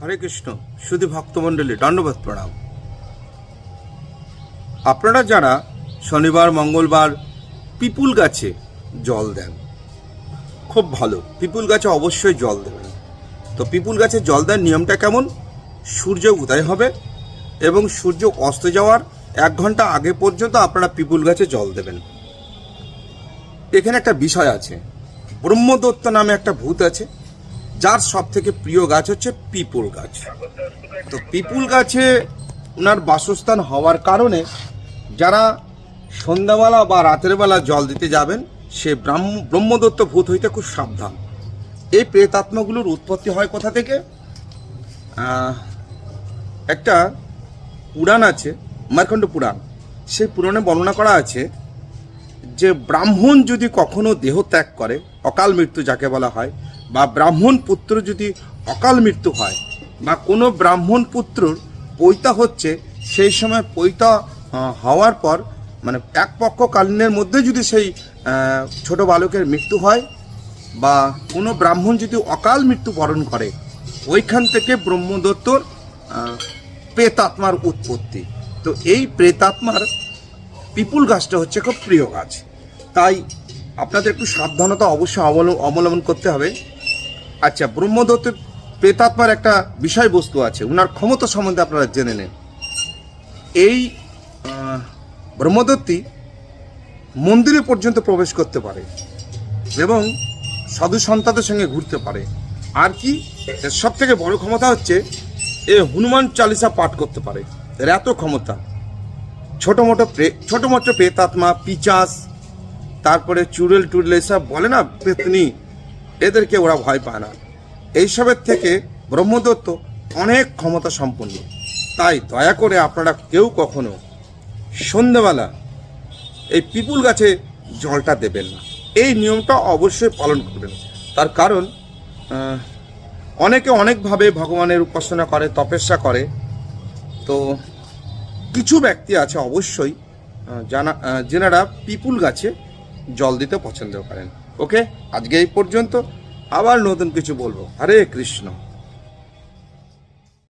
হরে কৃষ্ণ শুধু ভক্তমণ্ডলী, দণ্ডবোধ প্রণাম। আপনারা যারা শনিবার, মঙ্গলবার পিপুল গাছে জল দেন, খুব ভালো। পিপুল গাছে অবশ্যই জল দেবেন। তো পিপুল গাছে জল দেওয়ার নিয়মটা কেমন? সূর্য উদয় হবে এবং সূর্য অস্ত যাওয়ার এক ঘণ্টা আগে পর্যন্ত আপনারা পিপুল গাছে জল দেবেন। এখানে একটা বিষয় আছে। ব্রহ্মদত্ত নামে একটা ভূত আছে। যার সব থেকে প্রিয় গাছ হচ্ছে পিপুল গাছ। তো পিপুল গাছে ওনার বাসস্থান হওয়ার কারণে যারা সন্ধ্যাবেলা বা রাতের বেলা জল দিতে যাবেন, সে ব্রাহ্ম, ব্রহ্মদত্ত ভূত হইতে খুব সাবধান। এই প্রেতাত্মাগুলোর উৎপত্তি হয় কোথা থেকে? একটা পুরাণ আছে, মার্কণ্ড পুরাণ। সেই পুরাণে বর্ণনা করা আছে যে ব্রাহ্মণ যদি কখনো দেহ ত্যাগ করে, অকাল মৃত্যু যাকে বলা হয় বা ব্রাহ্মণ পুত্র যদি অকাল মৃত্যু হয় বা কোনো ব্রাহ্মণ পুত্রর পৈতা হচ্ছে, সেই সময় পৈতা হওয়ার পর মানে এক পক্ষ কালীনের মধ্যে যদি সেই ছোট বালকের মৃত্যু হয় বা কোনো ব্রাহ্মণ যদি অকাল মৃত্যু বরণ করে, ওইখান থেকে ব্রহ্মদত্তর প্রেতাত্মার উৎপত্তি। তো এই প্রেতাত্মার পিপুল গাছটা হচ্ছে খুব প্রিয় গাছ। তাই আপনাদের একটু সাবধানতা অবশ্যই অবল- অবলম্বন করতে হবে। আচ্ছা ব্রহ্মদত্ত প্রেতাত্মার একটা বিষয়বস্তু আছে। ওনার ক্ষমতা সম্বন্ধে আপনারা জেনে নেন। এই ব্রহ্মদত্তী মন্দিরে পর্যন্ত প্রবেশ করতে পারে এবং সাধু সন্তাদের সঙ্গে ঘুরতে পারে। আর কি সব থেকে বড় ক্ষমতা হচ্ছে এ হনুমান চালিসা পাঠ করতে পারে। এর এত ক্ষমতা। ছোটো মোটো ছোট মোটো প্রেতাত্মা, পিচাস, তারপরে চুড়েল টুড়েল এসব বলে না, পেতনি এদেরকে ওরা ভয় পায় না। এইসবের থেকে ব্রহ্মদত্ত অনেক ক্ষমতা সম্পন্ন। তাই দয়া করে আপনারা কেউ কখনো সন্ধ্যেবেলা এই পিপুল গাছে জলটা দেবেন না। এই নিয়মটা অবশ্যই পালন করবেন। তার কারণ অনেকে অনেকভাবে ভগবানের উপাসনা করে, তপস্যা করে। তো কিছু ব্যক্তি আছে অবশ্যই জানা যেনারা পিপুল গাছে জল দিতে পছন্দ করেন। ওকে? আজকে এই পর্যন্ত আবার নতুন কিছু বলব। হরে কৃষ্ণ।